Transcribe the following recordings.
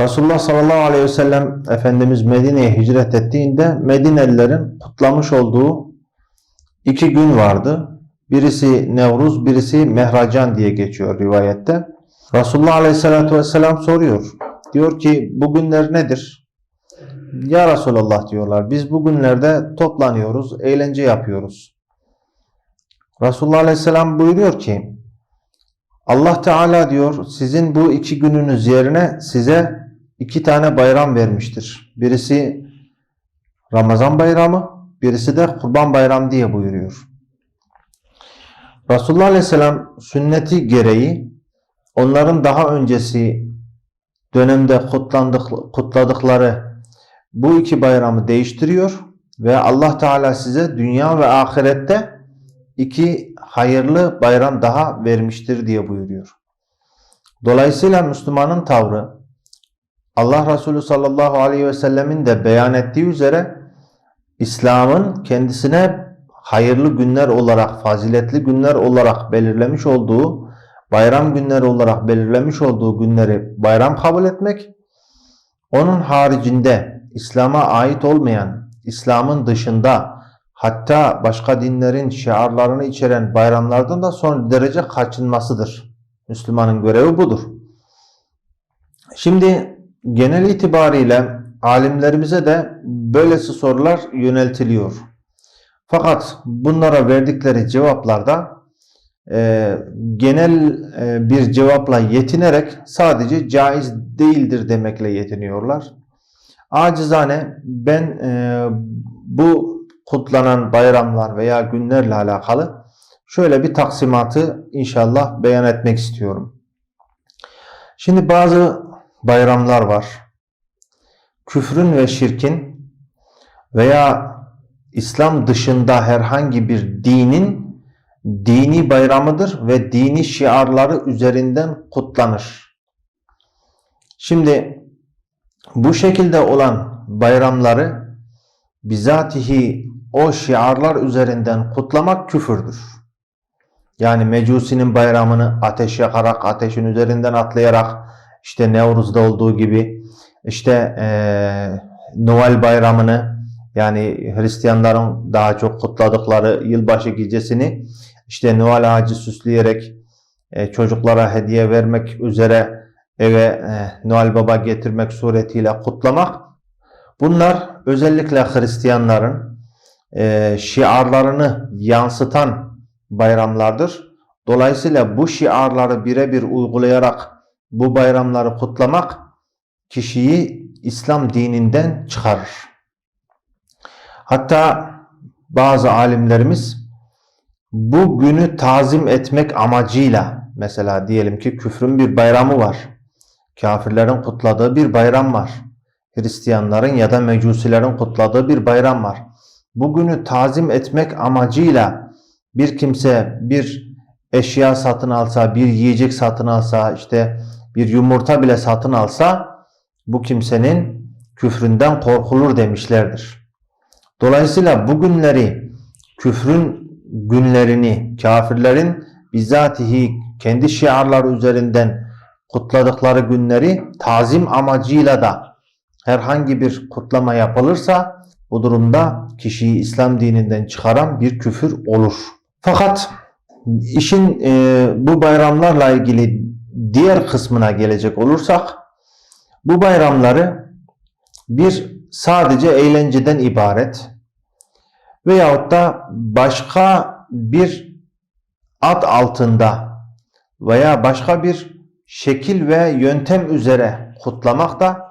Resulullah sallallahu aleyhi ve sellem Efendimiz Medine'ye hicret ettiğinde Medinelilerin kutlamış olduğu iki gün vardı. Birisi Nevruz, birisi Mehracan diye geçiyor rivayette. Resulullah aleyhissalatü vesselam soruyor. Diyor ki bu günler nedir? Ya Resulallah diyorlar. Biz bu günlerde toplanıyoruz, eğlence yapıyoruz. Resulullah aleyhisselam buyuruyor ki Allah Teala diyor sizin bu iki gününüz yerine size iki tane bayram vermiştir. Birisi Ramazan bayramı, birisi de Kurban bayramı diye buyuruyor. Resulullah Aleyhisselam sünneti gereği onların daha öncesi dönemde kutlandık, kutladıkları bu iki bayramı değiştiriyor ve Allah Teala size dünya ve ahirette iki hayırlı bayram daha vermiştir diye buyuruyor. Dolayısıyla Müslümanın tavrı Allah Resulü sallallahu aleyhi ve sellemin de beyan ettiği üzere İslam'ın kendisine hayırlı günler olarak, faziletli günler olarak belirlemiş olduğu, bayram günleri olarak belirlemiş olduğu günleri bayram kabul etmek, onun haricinde İslam'a ait olmayan, İslam'ın dışında hatta başka dinlerin şiarlarını içeren bayramlardan da son derece kaçınmasıdır. Müslümanın görevi budur. Şimdi genel itibariyle alimlerimize de böylesi sorular yöneltiliyor. Fakat bunlara verdikleri cevaplarda e, genel e, bir cevapla yetinerek sadece caiz değildir demekle yetiniyorlar. Acizane ben e, bu kutlanan bayramlar veya günlerle alakalı şöyle bir taksimatı inşallah beyan etmek istiyorum. Şimdi bazı bayramlar var. Küfrün ve şirkin veya İslam dışında herhangi bir dinin dini bayramıdır ve dini şiarları üzerinden kutlanır. Şimdi bu şekilde olan bayramları bizatihi o şiarlar üzerinden kutlamak küfürdür. Yani Mecusi'nin bayramını ateş yakarak, ateşin üzerinden atlayarak, işte Nevruz'da olduğu gibi, işte ee, Noel bayramını, yani Hristiyanların daha çok kutladıkları yılbaşı gecesini, işte Noel ağacı süsleyerek e, çocuklara hediye vermek üzere eve e, Noel Baba getirmek suretiyle kutlamak, bunlar özellikle Hristiyanların e, şiarlarını yansıtan bayramlardır. Dolayısıyla bu şiarları birebir uygulayarak bu bayramları kutlamak kişiyi İslam dininden çıkarır. Hatta bazı alimlerimiz bu günü tazim etmek amacıyla mesela diyelim ki küfrün bir bayramı var. Kafirlerin kutladığı bir bayram var. Hristiyanların ya da mecusilerin kutladığı bir bayram var. Bugünü tazim etmek amacıyla bir kimse bir eşya satın alsa, bir yiyecek satın alsa, işte bir yumurta bile satın alsa bu kimsenin küfründen korkulur demişlerdir. Dolayısıyla bu günleri küfrün günlerini kafirlerin bizatihi kendi şiarları üzerinden kutladıkları günleri tazim amacıyla da herhangi bir kutlama yapılırsa bu durumda kişiyi İslam dininden çıkaran bir küfür olur. Fakat işin e, bu bayramlarla ilgili diğer kısmına gelecek olursak bu bayramları bir sadece eğlenceden ibaret veyahut da başka bir ad altında veya başka bir şekil ve yöntem üzere kutlamak da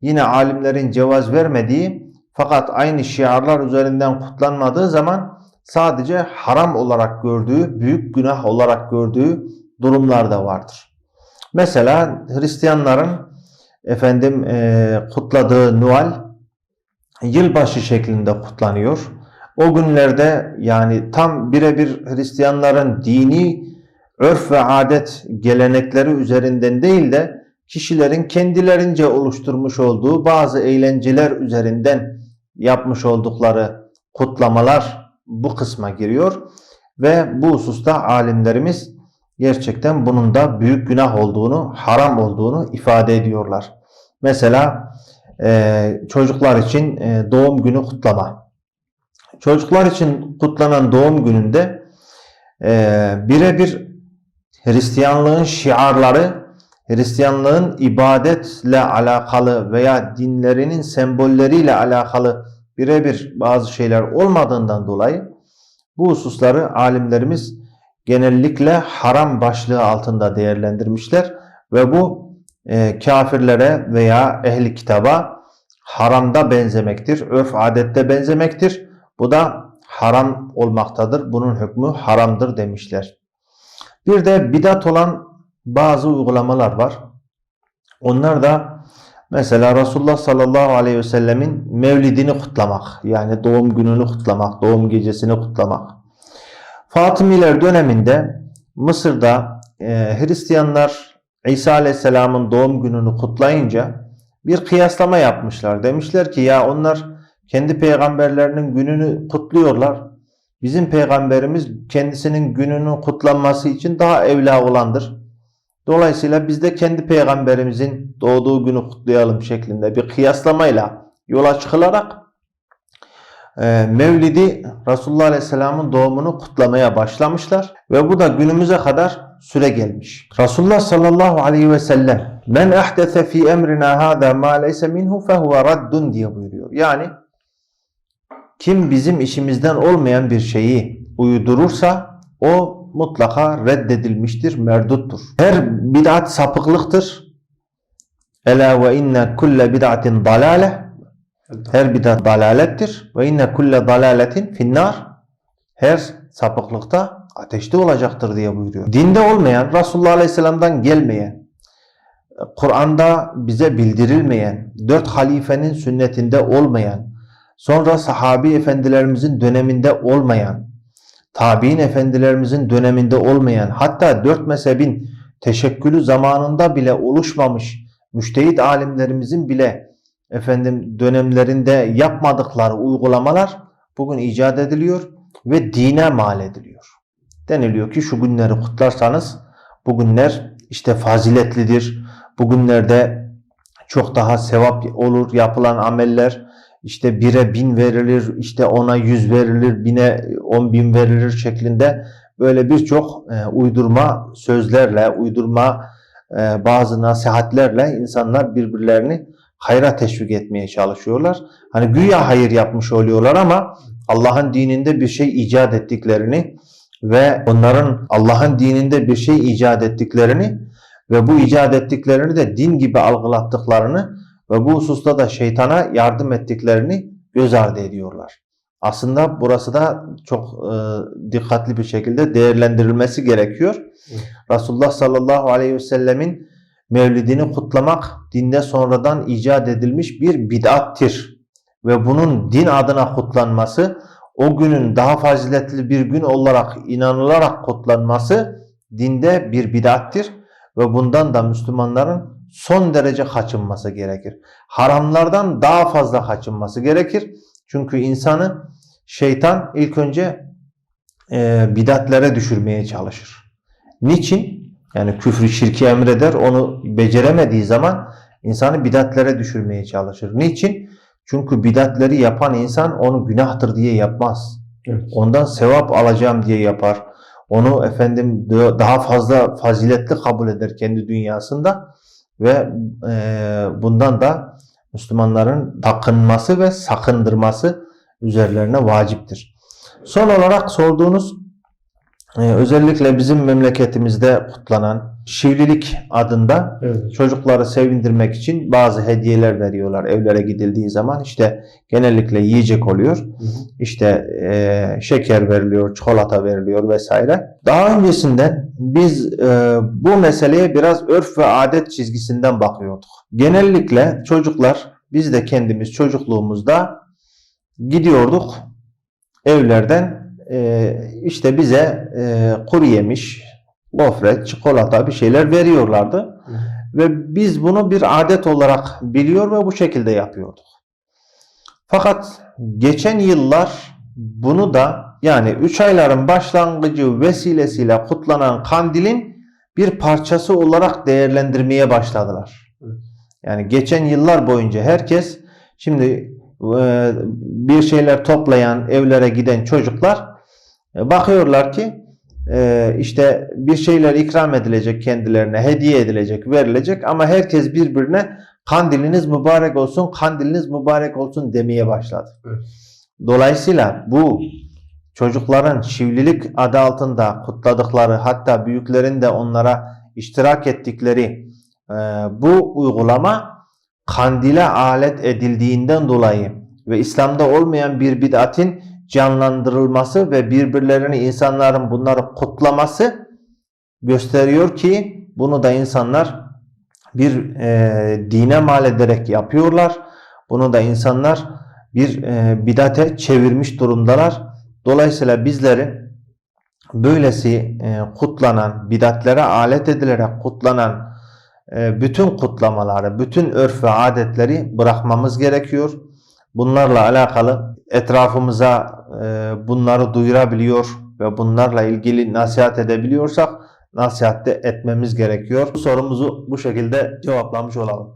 yine alimlerin cevaz vermediği fakat aynı şiarlar üzerinden kutlanmadığı zaman sadece haram olarak gördüğü, büyük günah olarak gördüğü durumlar da vardır. Mesela Hristiyanların efendim e, kutladığı Noel yılbaşı şeklinde kutlanıyor. O günlerde yani tam birebir Hristiyanların dini örf ve adet gelenekleri üzerinden değil de kişilerin kendilerince oluşturmuş olduğu bazı eğlenceler üzerinden yapmış oldukları kutlamalar bu kısma giriyor ve bu hususta alimlerimiz gerçekten bunun da büyük günah olduğunu, haram olduğunu ifade ediyorlar. Mesela e, çocuklar için e, doğum günü kutlama. Çocuklar için kutlanan doğum gününde e, birebir Hristiyanlığın şiarları, Hristiyanlığın ibadetle alakalı veya dinlerinin sembolleriyle alakalı birebir bazı şeyler olmadığından dolayı bu hususları alimlerimiz genellikle haram başlığı altında değerlendirmişler ve bu e, kafirlere veya ehli kitaba haramda benzemektir, örf adette benzemektir. Bu da haram olmaktadır. Bunun hükmü haramdır demişler. Bir de bidat olan bazı uygulamalar var. Onlar da mesela Resulullah sallallahu aleyhi ve sellemin mevlidini kutlamak, yani doğum gününü kutlamak, doğum gecesini kutlamak. Fatımiler döneminde Mısır'da e, Hristiyanlar İsa aleyhisselamın doğum gününü kutlayınca bir kıyaslama yapmışlar. Demişler ki ya onlar kendi peygamberlerinin gününü kutluyorlar. Bizim peygamberimiz kendisinin gününün kutlanması için daha evla olandır. Dolayısıyla biz de kendi peygamberimizin doğduğu günü kutlayalım şeklinde bir kıyaslamayla yola çıkılarak Mevlidi Resulullah Aleyhisselam'ın doğumunu kutlamaya başlamışlar ve bu da günümüze kadar süre gelmiş. Resulullah sallallahu aleyhi ve sellem men ahdese fi emrina hada ma leyse minhu fehuve raddun diye buyuruyor. Yani kim bizim işimizden olmayan bir şeyi uydurursa o mutlaka reddedilmiştir, merduttur. Her bid'at sapıklıktır. Ela ve inne kulle bid'atin dalale. Her bid'at dalalettir. Ve inne kulle dalaletin finnar. Her sapıklıkta ateşte olacaktır diye buyuruyor. Dinde olmayan, Resulullah Aleyhisselam'dan gelmeyen, Kur'an'da bize bildirilmeyen, dört halifenin sünnetinde olmayan, sonra sahabi efendilerimizin döneminde olmayan, tabi'in efendilerimizin döneminde olmayan, hatta dört mezhebin teşekkülü zamanında bile oluşmamış, müştehit alimlerimizin bile efendim dönemlerinde yapmadıkları uygulamalar bugün icat ediliyor ve dine mal ediliyor. Deniliyor ki şu günleri kutlarsanız bu günler işte faziletlidir. Bugünlerde çok daha sevap olur yapılan ameller. İşte bire bin verilir, işte ona yüz verilir, bine on bin verilir şeklinde böyle birçok e, uydurma sözlerle, uydurma e, bazı nasihatlerle insanlar birbirlerini hayra teşvik etmeye çalışıyorlar. Hani güya hayır yapmış oluyorlar ama Allah'ın dininde bir şey icat ettiklerini ve onların Allah'ın dininde bir şey icat ettiklerini ve bu icat ettiklerini de din gibi algılattıklarını ve bu hususta da şeytana yardım ettiklerini göz ardı ediyorlar. Aslında burası da çok e, dikkatli bir şekilde değerlendirilmesi gerekiyor. Resulullah sallallahu aleyhi ve sellemin mevlidini kutlamak dinde sonradan icat edilmiş bir bid'attir. Ve bunun din adına kutlanması, o günün daha faziletli bir gün olarak inanılarak kutlanması dinde bir bid'attir. Ve bundan da Müslümanların son derece kaçınması gerekir. Haramlardan daha fazla kaçınması gerekir. Çünkü insanı şeytan ilk önce e, bidatlere düşürmeye çalışır. Niçin? Yani küfrü şirki emreder. Onu beceremediği zaman insanı bidatlere düşürmeye çalışır. Niçin? Çünkü bidatleri yapan insan onu günahtır diye yapmaz. Evet. Ondan sevap alacağım diye yapar. Onu efendim daha fazla faziletli kabul eder kendi dünyasında ve e, bundan da Müslümanların takınması ve sakındırması üzerlerine vaciptir. Son olarak sorduğunuz özellikle bizim memleketimizde kutlanan Şivlilik adında Evet. çocukları sevindirmek için bazı hediyeler veriyorlar evlere gidildiği zaman. İşte genellikle yiyecek oluyor. Hı hı. İşte e, şeker veriliyor, çikolata veriliyor vesaire. Daha öncesinden biz e, bu meseleye biraz örf ve adet çizgisinden bakıyorduk. Genellikle çocuklar, biz de kendimiz çocukluğumuzda gidiyorduk evlerden e, işte bize e, kuru yemiş, gofret, çikolata bir şeyler veriyorlardı. Hı. Ve biz bunu bir adet olarak biliyor ve bu şekilde yapıyorduk. Fakat geçen yıllar bunu da yani 3 ayların başlangıcı vesilesiyle kutlanan kandilin bir parçası olarak değerlendirmeye başladılar. Yani geçen yıllar boyunca herkes şimdi e, bir şeyler toplayan evlere giden çocuklar bakıyorlar ki e, işte bir şeyler ikram edilecek kendilerine, hediye edilecek, verilecek ama herkes birbirine kandiliniz mübarek olsun, kandiliniz mübarek olsun demeye başladı. Dolayısıyla bu çocukların şivlilik adı altında kutladıkları hatta büyüklerin de onlara iştirak ettikleri e, bu uygulama kandile alet edildiğinden dolayı ve İslam'da olmayan bir bid'atin canlandırılması ve birbirlerini insanların bunları kutlaması gösteriyor ki bunu da insanlar bir e, dine mal ederek yapıyorlar. Bunu da insanlar bir e, bidate çevirmiş durumdalar. Dolayısıyla bizleri böylesi e, kutlanan, bidatlere alet edilerek kutlanan e, bütün kutlamaları, bütün örf ve adetleri bırakmamız gerekiyor. Bunlarla alakalı etrafımıza e, bunları duyurabiliyor ve bunlarla ilgili nasihat edebiliyorsak nasihat de etmemiz gerekiyor. Bu sorumuzu bu şekilde cevaplamış olalım.